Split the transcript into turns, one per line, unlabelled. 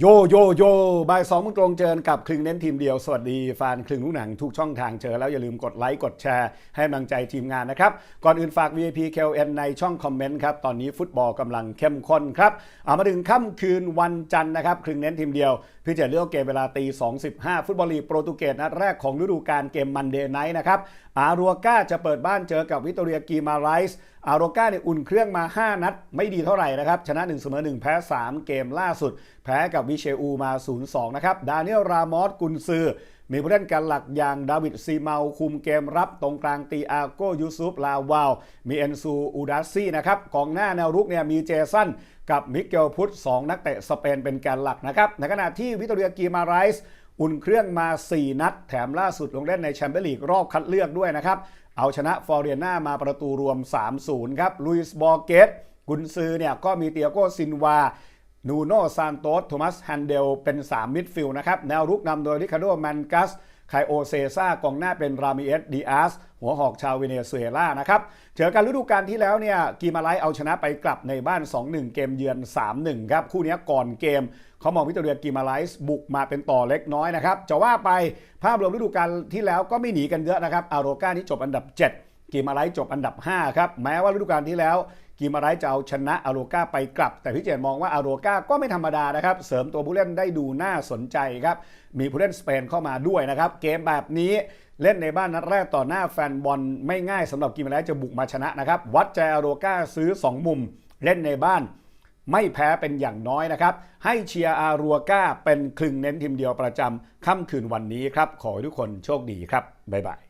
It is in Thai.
โยโยโยบ่ายสองมงตรงเจอกับคลึงเน้นทีมเดียว สวัสดีแฟนคลึงลูกหนังทุกช่องทางเจอแล้วอย่าลืมกดไลค์กดแชร์ให้กำลังใจทีมงานนะครับ ก่อนอื่นฝาก VIP KLN ในช่องคอมเมนต์ครับ ตอนนี้ฟุตบอลกำลังเข้มข้นครับ เอามาถึงค่ำคืนวันจันทร์นะครับ คลึงเน้นทีมเดียวพี่จะเลือกเกมเวลาตี2.15 ฟุตบอลลีกโปรตุเกสนัดแรกของฤดูกาลเกมมันเดย์ไนท์นะครับอารัวก้าจะเปิดบ้านเจอกับวิตอเรียกีมาไรส์ อาโรก้าเนี่ยอุ่นเครื่องมา 5 นัด ไม่ดีเท่าไหร่นะครับ ชนะ1เสมอ1 แพ้ 3 เกมล่าสุด แพ้กับวิเชอูมา 0-2 นะครับ ดานิเอลรามอสกุนซือ มีผู้เล่นกันหลักอย่างดาวิดซีเมาคุมเกมรับตรงกลางตีอาโกยูซุปลาวาว มีเอนซูอูดาซี่นะครับกองหน้าแนวรุกเนี่ยมีเจสันกับมิเกลพุทสองนักเตะสเปนเป็นแกนหลักนะครับในขณะที่วิตอเรียกีมาไรส์ อุ่นเครื่องมา 4 นัด แถมล่าสุดลงเล่นในแชมเปี้ยนลีกรอบคัดเลือกด้วยนะครับ เอาชนะฟอร์เรียนามาประตูรวม 3-0 ครับลุยส์บอร์เกตกุนซือเนี่ยก็มีเตียโกซินวานูโนซานโตสโทมัสฮันเดลเป็น 3 มิดฟิลด์นะครับ แนวรุกนำโดยริคาร์โดแมนกัส ไคโอเซซ่ากองหน้าเป็นรามิเอสดีอาสหัวหอกชาวเวเนซุเอลานะครับเจอกันฤดูกาลที่แล้วเนี่ยกีมาไลเอาชนะไปกลับในบ้าน 2-1 เกมเยือน 3-1 ครับ คู่นี้ก่อนเกมเขามองวิตอเรียกีมาไลส์บุกมาเป็นต่อเล็กน้อยนะครับจะว่าไปภาพรวมฤดูกาลที่แล้วก็ไม่หนีกันเยอะนะครับอาโรก้านี่จบอันดับ 7 กีมาไลท์จบอันดับ 5 ครับ แม้ว่าฤดูกาลที่แล้วกีมาไลท์จะเอาชนะอาโรก้าไปกลับ แต่พี่เจนมองว่าอาโรก้าก็ไม่ธรรมดานะครับ เสริมตัวผู้เล่นได้ดูน่าสนใจครับ มีผู้เล่นสเปนเข้ามาด้วยนะครับ เกมแบบนี้เล่นในบ้านนัดแรกต่อหน้าแฟนบอลไม่ง่ายสำหรับกีมาไลท์จะบุกมาชนะนะครับ วัดใจอาโรก้าซื้อ 2 มุม เล่นในบ้านไม่แพ้เป็นอย่างน้อยนะครับ ให้เชียร์อารัวก้าเป็นคลึงเน้นทีมเดียวประจำค่ำคืนวันนี้ครับ ขอให้ทุกคนโชคดีครับ บ๊ายบาย